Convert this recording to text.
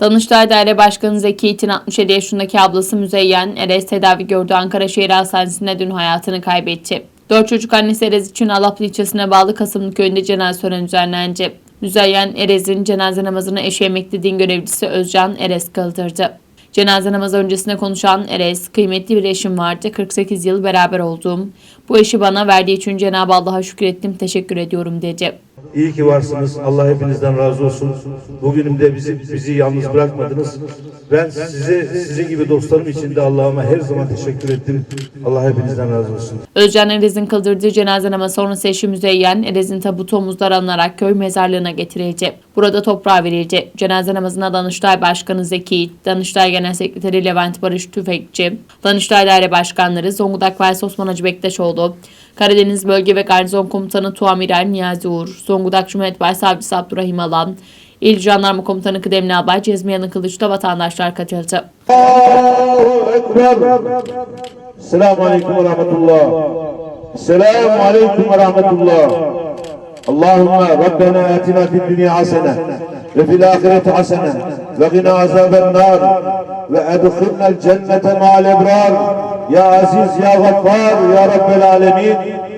Danıştay Daire Başkanı Zeki İtin 67 yaşındaki ablası Müzeyyen Erez tedavi gördüğü Ankara Şehir Hastanesi'nde dün hayatını kaybetti. Dört çocuk annesi Erez için Alaplı ilçesine bağlı Kasımlı köyünde cenaze töreni düzenlendi. Müzeyyen Erez'in cenaze namazını eşi emekli din görevlisi Özcan Erez kıldırdı. Cenaze namazı öncesinde konuşan Erez, kıymetli bir eşim vardı, 48 yıl beraber olduğum. Bu eşi bana verdiği için Cenab-ı Allah'a şükrettim, teşekkür ediyorum dedi. İyi ki varsınız. Allah hepinizden razı olsun. Bugünümde bizi bizi yalnız bırakmadınız. Ben size sizin gibi dostlarım için de Allah'ıma her zaman teşekkür ettim. Allah hepinizden razı olsun. Özcan Erez'in kıldırdığı cenaze namazı sonrası eşi Müzeyyen, Erez'in tabutu omuzlara alınarak köy mezarlığına getirildi. Burada toprağa verildi. Cenaze namazına Danıştay Başkanı Zeki, Danıştay Genel Sekreteri Levent Barış Tüfekçi, Danıştay Daire Başkanları Zonguldak Valisi Osman Hacı Bektaşoğlu, Karadeniz Bölge ve Garnizon Komutanı Tuamiral Niyazi Uğur, Zonguldak Cumhuriyet Başsavcısı Abdurrahim Alan, İl Jandarma Komutanı Kıdemli Albay Cezmi Yanık Kılıç'ta vatandaşlar katıldı. Allahu. Selamun Aleyküm ve Rahmetullah. Selamun Aleyküm ve Rahmetullah. Allahümme Rabbena atina fid dünya hasene ve fil ahireti hasene ve gina azaben nar ve edkhilnel cennete ma'al ebrar. Ya Aziz, Ya Gaffar, Ya Rabbel Alemin.